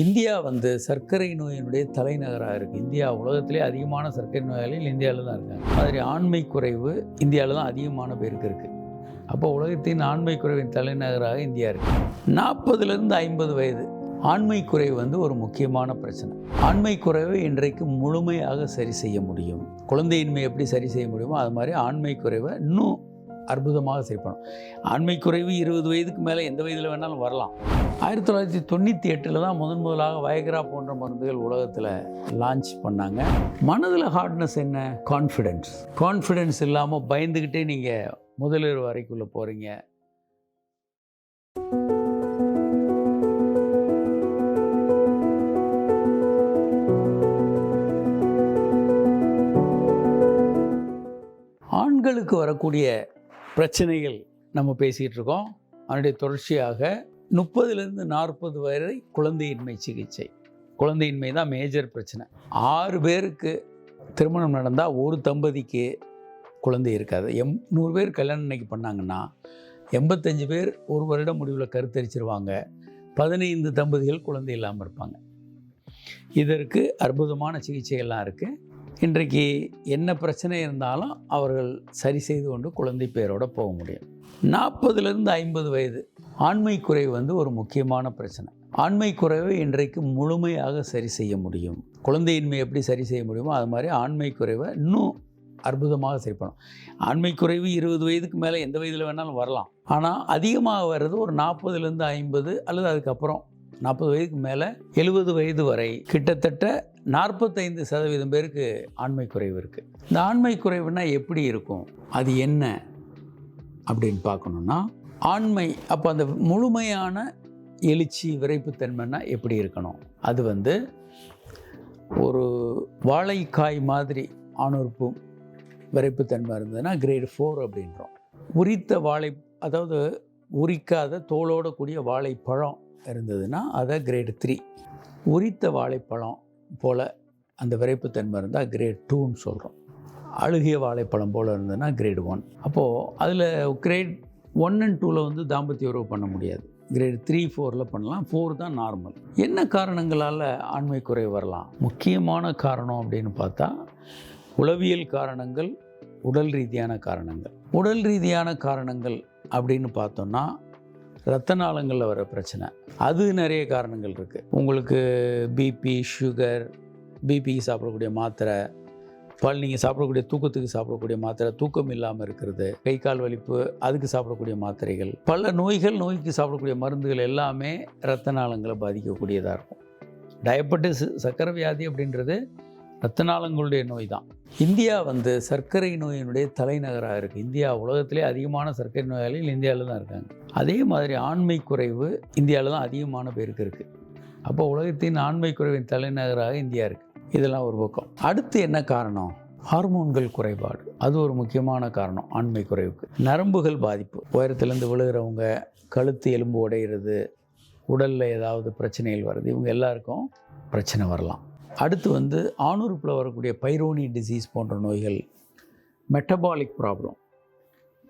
India வந்து சர்க்கரை நோயினுடைய தலைநகராக இருக்குது இந்தியா உலகத்திலே அதிகமான சர்க்கரை நோயாளிகள் இந்தியாவில் தான் இருக்காங்க. மாதிரி ஆண்மை குறைவு இந்தியாவில் தான் அதிகமான பேருக்கு இருக்குது அப்போ உலகத்தின் ஆண்மை குறைவின் தலைநகராக இந்தியா இருக்குது நாற்பதுலேருந்து ஐம்பது வயது. ஆண்மை குறைவு வந்து ஒரு முக்கியமான பிரச்சனை. ஆண்மை குறைவை இன்றைக்கு முழுமையாக சரி செய்ய முடியும். குழந்தையின்மை எப்படி சரி செய்ய முடியுமோ அது மாதிரி ஆண்மை குறைவை இன்னும் அற்புதமாக சரி ஆண்மை குறைவு இருபது வயதுக்கு மேலே எந்த வயதில் வேணாலும் வரலாம். ஆயிரத்தி தொள்ளாயிரத்தி தொண்ணூற்றி எட்டில் தான் முதன் முதலாக வயக்ரா போன்ற மருந்துகள் உலகத்தில் லான்ச் பண்ணாங்க. மனதில் ஹார்ட்னஸ் என்ன? கான்ஃபிடென்ஸ் கான்ஃபிடென்ஸ் இல்லாமல் பயந்துக்கிட்டே நீங்கள் முதலிரவு வரைக்குள்ளே போகிறீங்க ஆண்களுக்கு வரக்கூடிய பிரச்சனைகள் நம்ம பேசிகிட்டு இருக்கோம் அதனுடைய தொடர்ச்சியாக முப்பதுலேருந்து நாற்பது வரை குழந்தையின்மை சிகிச்சை. குழந்தையின்மை தான் மேஜர் பிரச்சனை. ஆறு பேருக்கு திருமணம் நடந்தால் ஒரு தம்பதிக்கு குழந்தை இருக்காது. எம் நூறு பேர் கல்யாணம் இன்னைக்கு பண்ணாங்கன்னா எண்பத்தஞ்சு பேர் ஒரு வருடம் முடிவில் கருத்தரிச்சிருவாங்க. பதினைந்து தம்பதிகள் குழந்தை இல்லாமல் இருப்பாங்க. இதற்கு அற்புதமான சிகிச்சைகள்லாம் இருக்குது இன்றைக்கு என்ன பிரச்சனை இருந்தாலும் அவர்கள் சரி செய்து கொண்டு குழந்தை பேரோட போக முடியும். நாற்பதுலேருந்து ஐம்பது வயது ஆண்மை குறைவு வந்து ஒரு முக்கியமான பிரச்சனை. ஆண்மை குறைவை இன்றைக்கு முழுமையாக சரி செய்ய முடியும். குழந்தையின்மை எப்படி சரி செய்ய முடியுமோ அது மாதிரி ஆண்மை குறைவை இன்னும் அற்புதமாக சரி பண்ணும் ஆண்மை குறைவு இருபது வயதுக்கு மேலே எந்த வயதில் வேணாலும் வரலாம். ஆனால் அதிகமாக வர்றது ஒரு நாற்பதுலேருந்து ஐம்பது அல்லது அதுக்கப்புறம் நாற்பது வயதுக்கு மேலே எழுபது வயது வரை கிட்டத்தட்ட நாற்பத்தைந்து சதவீதம் பேருக்கு ஆண்மை குறைவு இருக்குது இந்த ஆண்மை குறைவுனா எப்படி இருக்கும்? அது என்ன? அப்படின்னு பார்க்கணுன்னா ஆண்மை அப்போ அந்த முழுமையான எழுச்சி விரைப்புத்தன்மைன்னா எப்படி இருக்கணும்? அது வந்து ஒரு வாழைக்காய் மாதிரி ஆணுறுப்பு விரைப்புத்தன்மை இருந்ததுன்னா கிரேட் ஃபோர் அப்படின்றோம். உரித்த வாழை அதாவது உரிக்காத தோலோட கூடிய வாழைப்பழம் இருந்ததுன்னா அதை கிரேடு த்ரீ உரித்த வாழைப்பழம் போல் அந்த விரைப்புத்தன்மை இருந்தால் கிரேட் டூன்னு சொல்கிறோம் அழுகிய வாழைப்பழம் போல் இருந்ததுன்னா கிரேட் ஒன் அப்போது அதில் கிரேட் ஒன் அண்ட் டூவில் வந்து தாம்பத்திய உறவு பண்ண முடியாது. கிரேட் த்ரீ ஃபோரில் பண்ணலாம். ஃபோர் தான் நார்மல் என்ன காரணங்களால் ஆண்மை குறை வரலாம்? முக்கியமான காரணம் அப்படின்னு பார்த்தா உளவியல் காரணங்கள் உடல் ரீதியான காரணங்கள். உடல் ரீதியான காரணங்கள் அப்படின்னு பார்த்தோன்னா ரத்த நாளங்களில் வர பிரச்சனை. அது நிறைய காரணங்கள் இருக்குது உங்களுக்கு பிபி சுகர் பிபிக்கு சாப்பிடக்கூடிய மாத்திரை பல் நீங்கள் சாப்பிடக்கூடிய தூக்கத்துக்கு சாப்பிடக்கூடிய மாத்திரை தூக்கம் இல்லாமல் இருக்கிறது கை கால் வலிப்பு அதுக்கு சாப்பிடக்கூடிய மாத்திரைகள். பல நோய்கள் நோய்க்கு சாப்பிடக்கூடிய மருந்துகள் எல்லாமே இரத்த நாளங்களை பாதிக்கக்கூடியதாக இருக்கும். டயபெட்டிஸ் சக்கரை வியாதி அப்படின்றது இரத்த நாளங்களுடைய நோய் தான் இந்தியா வந்து சர்க்கரை நோயினுடைய தலைநகராக இருக்குது இந்தியா உலகத்திலே அதிகமான சர்க்கரை நோயாளிகள் இந்தியாவில் தான் இருக்காங்க. அதே மாதிரி ஆண்மை குறைவு இந்தியாவில் தான் அதிகமான பேருக்கு இருக்குது அப்போ உலகத்தின் ஆண்மை குறைவின் தலைநகராக இந்தியா இருக்குது இதெல்லாம் ஒரு பக்கம். அடுத்து என்ன காரணம்? ஹார்மோன்கள் குறைபாடு. அது ஒரு முக்கியமான காரணம் ஆண்மை குறைவுக்கு. நரம்புகள் பாதிப்பு. உயரத்துலேருந்து விழுகிறவங்க கழுத்து எலும்பு உடையிறது உடலில் ஏதாவது பிரச்சனைகள் வருது. இவங்க எல்லாருக்கும் பிரச்சனை வரலாம். அடுத்து வந்து ஆணுறுப்பில் வரக்கூடிய பைரோனி டிசீஸ் போன்ற நோய்கள் மெட்டபாலிக் ப்ராப்ளம்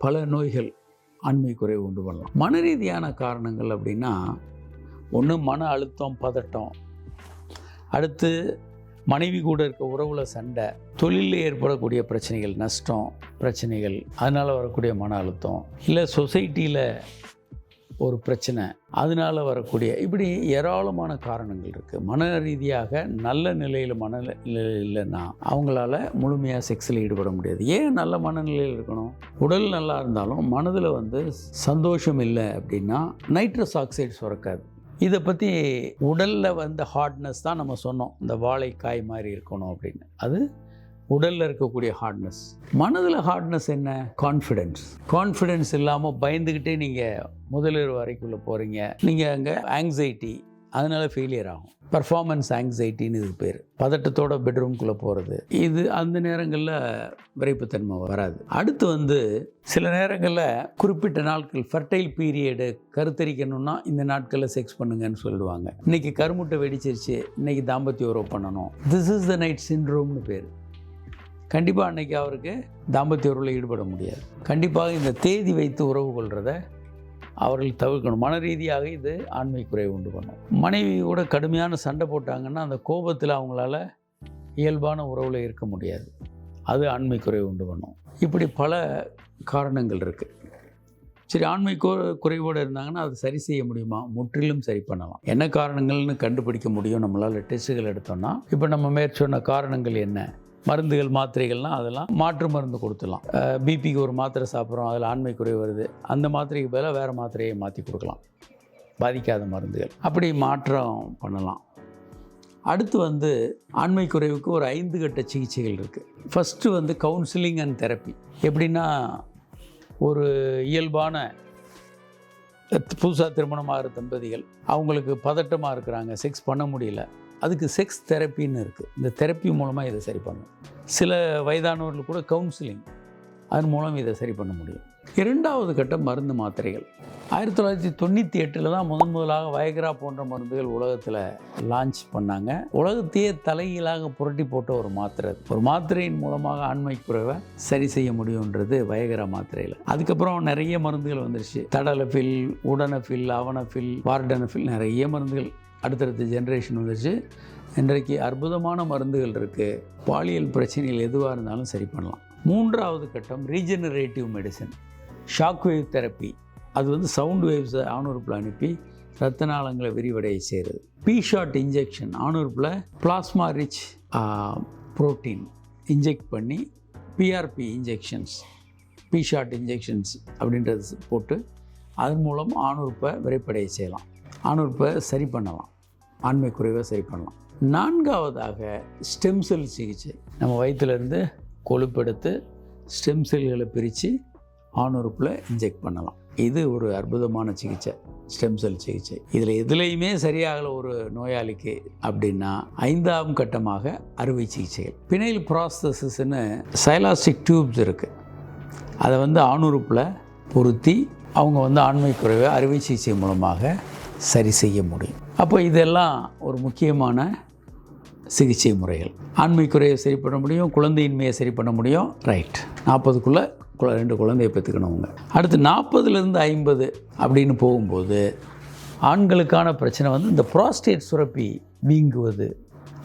பல நோய்கள் ஆண்மை குறைவு உண்டு பண்ணலாம் மன ரீதியான காரணங்கள் அப்படின்னா ஒன்று மன அழுத்தம் பதட்டம். அடுத்து மனைவி கூட இருக்க உறவுல சண்டை தொழிலில் ஏற்படக்கூடிய பிரச்சனைகள் நஷ்டம் பிரச்சனைகள் அதனால் வரக்கூடிய மன அழுத்தம் இல்லை சொசைட்டியில் ஒரு பிரச்சனை. அதனால் வரக்கூடிய இப்படி ஏராளமான காரணங்கள் இருக்குது மன ரீதியாக நல்ல நிலையில் மனநிலை இல்லைன்னா அவங்களால முழுமையாக செக்ஸில் ஈடுபட முடியாது. ஏன் நல்ல மனநிலையில் இருக்கணும்? உடல் நல்லா இருந்தாலும் மனதில் வந்து சந்தோஷம் இல்லை அப்படின்னா நைட்ரஸ் ஆக்சைடு சுரக்காது. இதை பற்றி உடலில் வந்த ஹார்ட்னஸ் தான் நம்ம சொன்னோம். இந்த வாழைக்காய் மாதிரி இருக்கணும் அப்படின்னு. அது உடலில் இருக்கக்கூடிய ஹார்ட்னஸ் மனதில் ஹார்ட்னஸ் என்ன? கான்ஃபிடென்ஸ் கான்ஃபிடென்ஸ் இல்லாமல் பயந்துக்கிட்டே நீங்கள் முதலீர் வரைக்குள்ளே போகிறீங்க நீங்கள் அங்கே ஆங்ஸைட்டி அதனால் ஃபெயிலியர் ஆகும். பர்ஃபார்மன்ஸ் ஆங்ஸைட்டின்னு இது பேர். பதட்டத்தோட பெட்ரூம்குள்ளே போகிறது இது அந்த நேரங்களில் விரைப்புத்தன்மை வராது. அடுத்து வந்து சில நேரங்களில் குறிப்பிட்ட நாட்கள் ஃபர்டைல் பீரியடு கருத்தரிக்கணும்னா இந்த நாட்களில் செக்ஸ் பண்ணுங்கன்னு சொல்லுவாங்க. இன்னைக்கு கருமுட்டை வெடிச்சிருச்சு இன்றைக்கி தாம்பத்திய உறவு பண்ணணும். திஸ் இஸ் த நைட் சின்ட்ரோம்னு பேர். கண்டிப்பாக அன்னைக்கு அவருக்கு தாம்பத்திய உறவில் ஈடுபட முடியாது. கண்டிப்பாக இந்த தேதி வைத்து உறவு கொள்கிறத அவர்கள் தவிர்க்கணும். மன ரீதியாக இது ஆண்மை குறைவு உண்டு பண்ணும். மனைவி கூட கடுமையான சண்டை போட்டாங்கன்னா அந்த கோபத்தில் அவங்களால இயல்பான உறவில் இருக்க முடியாது. அது ஆண்மை குறைவு உண்டு பண்ணும். இப்படி பல காரணங்கள் இருக்குது சரி ஆண்மை கு குறைவோடு இருந்தாங்கன்னா அது சரி செய்ய முடியுமா? முற்றிலும் சரி பண்ணலாம். என்ன காரணங்கள்னு கண்டுபிடிக்க முடியும்? நம்மளால் டெஸ்ட்டுகள் எடுத்தோம்னா இப்போ நம்ம மேற்சொன்ன காரணங்கள் என்ன? மருந்துகள் மாத்திரைகள்லாம் அதெல்லாம் மாற்று மருந்து கொடுத்துடலாம். பிபிக்கு ஒரு மாத்திரை சாப்பிட்றோம் அதில் ஆண்மை குறை வருது. அந்த மாத்திரைக்கு பதிலாக வேறு மாத்திரையை மாற்றி கொடுக்கலாம். பாதிக்காத மருந்துகள். அப்படி மாற்றம் பண்ணலாம். அடுத்து வந்து ஆண்மை குறைவுக்கு ஒரு ஐந்து கட்ட சிகிச்சைகள் இருக்குது ஃபஸ்ட்டு வந்து கவுன்சிலிங் அண்ட் தெரப்பி எப்படின்னா ஒரு இயல்பான புதுசாக திருமணமாகிற தம்பதிகள் அவங்களுக்கு பதட்டமாக இருக்கிறாங்க செக்ஸ் பண்ண முடியல. அதுக்கு செக்ஸ் தெரப்பின்னு இருக்குது இந்த தெரப்பி மூலமாக இதை சரி பண்ணணும் சில வயதானவர்கள் கூட கவுன்சிலிங் அதன் மூலம் இதை சரி பண்ண முடியும். இரண்டாவது கட்டம் மருந்து மாத்திரைகள். ஆயிரத்தி தொள்ளாயிரத்தி தொண்ணூற்றி எட்டில் தான் முதன் முதலாக வயக்ரா போன்ற மருந்துகள் உலகத்தில் லான்ச் பண்ணாங்க. உலகத்தையே தலைகீழாக புரட்டி போட்ட ஒரு மாத்திரை ஒரு மாத்திரையின் மூலமாக ஆண்மை குறைவை சரி செய்ய முடியுன்றது வயக்ரா மாத்திரையில். அதுக்கப்புறம் நிறைய மருந்துகள் வந்துருச்சு. தடலஃபில் உடனஃபில் அவனஃபில் வார்டனஃபில் நிறைய மருந்துகள். அடுத்தடுத்த ஜென்ரேஷன் வந்துச்சு இன்றைக்கு அற்புதமான மருந்துகள் இருக்குது பாலியல் பிரச்சனைகள் எதுவாக இருந்தாலும் சரி பண்ணலாம். மூன்றாவது கட்டம் regenerative medicine shock wave therapy அது வந்து சவுண்ட் வேவ்ஸை ஆணுறுப்பில் அனுப்பி ரத்த நாளங்களை விரிவடைய செய்கிறது பி ஷாட் இன்ஜெக்ஷன் ஆணுறுப்பில் பிளாஸ்மா ரிச் புரோட்டீன் இன்ஜெக்ட் பண்ணி PRP injections P shot injections அப்படின்றது போட்டு அதன் மூலம் ஆணுறுப்பை விரைப்படைய செய்யலாம். ஆணுறுப்பை சரி பண்ணலாம். ஆண்மை குறைவை சரி பண்ணலாம். நான்காவதாக ஸ்டெம் செல் சிகிச்சை. நம்ம வயிற்றுலேருந்து கொழுப்பெடுத்து ஸ்டெம் செல்களை பிரித்து ஆணுறுப்பில் இன்ஜெக்ட் பண்ணலாம். இது ஒரு அற்புதமான சிகிச்சை ஸ்டெம் செல் சிகிச்சை. இதில் எதுலேயுமே சரியாகல ஒரு நோயாளிக்கு அப்படின்னா ஐந்தாம் கட்டமாக அறுவை சிகிச்சைகள். பினைல் ப்ராசஸஸ்ன்னு சைலாஸ்டிக் டியூப்ஸ் இருக்குது அதை வந்து ஆணுறுப்பில் பொருத்தி அவங்க வந்து ஆண்மை குறைவை அறுவை சிகிச்சை மூலமாக சரி செய்ய முடியும். அப்போ இதெல்லாம் ஒரு முக்கியமான சிகிச்சை முறைகள். ஆண்மை குறையை சரி பண்ண முடியும் குழந்தையின்மையை சரி பண்ண முடியும். ரைட் நாற்பதுக்குள்ளே குழ ரெண்டு குழந்தைய பெற்றுக்கணுங்க அடுத்து நாற்பதுலேருந்து ஐம்பது அப்படின்னு போகும்போது ஆண்களுக்கான பிரச்சனை வந்து இந்த ப்ராஸ்டேட் சுரப்பி வீங்குவது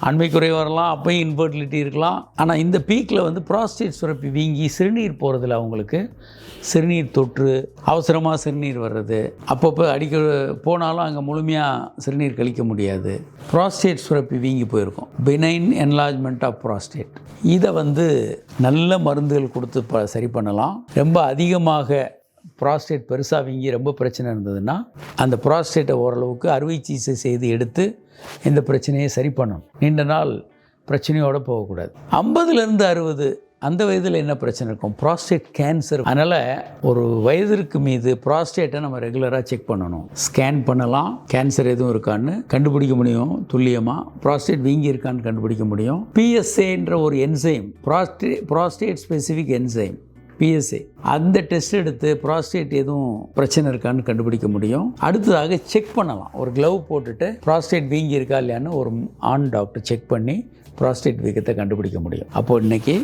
அண்மைக்குறைவரெல்லாம் வரலாம் அப்பயும் இன்ஃபர்டிலிட்டி இருக்கலாம். ஆனால் இந்த பீக்கில் வந்து ப்ராஸ்டேட் சுரப்பி வீங்கி சிறுநீர் போகிறதுல அவங்களுக்கு சிறுநீர் தொற்று அவசரமாக சிறுநீர் வர்றது. அப்பப்போ அடிக்க போனாலும் அங்கே முழுமையாக சிறுநீர் கழிக்க முடியாது. ப்ராஸ்டேட் சுரப்பி வீங்கி போயிருக்கும். பினைன் என்லாஜ்மெண்ட் ஆஃப் ப்ராஸ்டேட் இதை வந்து நல்ல மருந்துகள் கொடுத்து ப சரி பண்ணலாம். ரொம்ப அதிகமாக ப்ராஸ்டேட் பெருசாக வீங்கி ரொம்ப பிரச்சனை இருந்ததுன்னா அந்த ப்ராஸ்டேட்டை ஓரளவுக்கு அறுவை சிகிச்சை செய்து எடுத்து இந்த பிரச்சனையை சரி பண்ணணும். நீண்ட நாள் பிரச்சனையோடு போகக்கூடாது. ஐம்பதுலேருந்து அறுபது அந்த வயதில் என்ன பிரச்சனை இருக்கும்? Prostate cancer. அதனால் ஒரு வயதிற்கு மீது ப்ராஸ்டேட்டை நம்ம ரெகுலராக செக் பண்ணணும். ஸ்கேன் பண்ணலாம். கேன்சர் எதுவும் இருக்கான்னு கண்டுபிடிக்க முடியும். துல்லியமாக ப்ராஸ்டேட் வீங்கி இருக்கான்னு கண்டுபிடிக்க முடியும். பிஎஸ்ஏன்ற ஒரு enzyme prostate prostate specific enzyme PSA அந்த டெஸ்ட் எடுத்து ப்ராஸ்டேட் எதுவும் பிரச்சனை இருக்கான்னு கண்டுபிடிக்க முடியும். அடுத்ததாக செக் பண்ணலாம். ஒரு க்ளவ் போட்டுட்டு ப்ராஸ்டேட் வீங்கி இருக்கா இல்லையான்னு ஒரு ஆண் டாக்டர் செக் பண்ணி ப்ராஸ்டேட் வீக்கத்தை கண்டுபிடிக்க முடியும். அப்போது இன்றைக்கி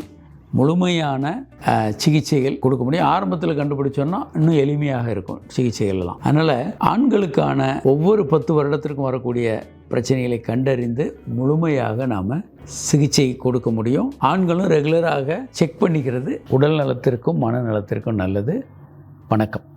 முழுமையான சிகிச்சைகள் கொடுக்க முடியும். ஆரம்பத்தில் கண்டுபிடிச்சோன்னா இன்னும் எளிமையாக இருக்கும் சிகிச்சைகள்லாம். அதனால் ஆண்களுக்கான ஒவ்வொரு பத்து வருடத்திற்கும் வரக்கூடிய பிரச்சனைகளை கண்டறிந்து முழுமையாக நாம் சிகிச்சை கொடுக்க முடியும். ஆண்களும் ரெகுலராக செக் பண்ணிக்கிறது. உடல் நலத்திற்கும் மனநலத்திற்கும் நல்லது. வணக்கம்.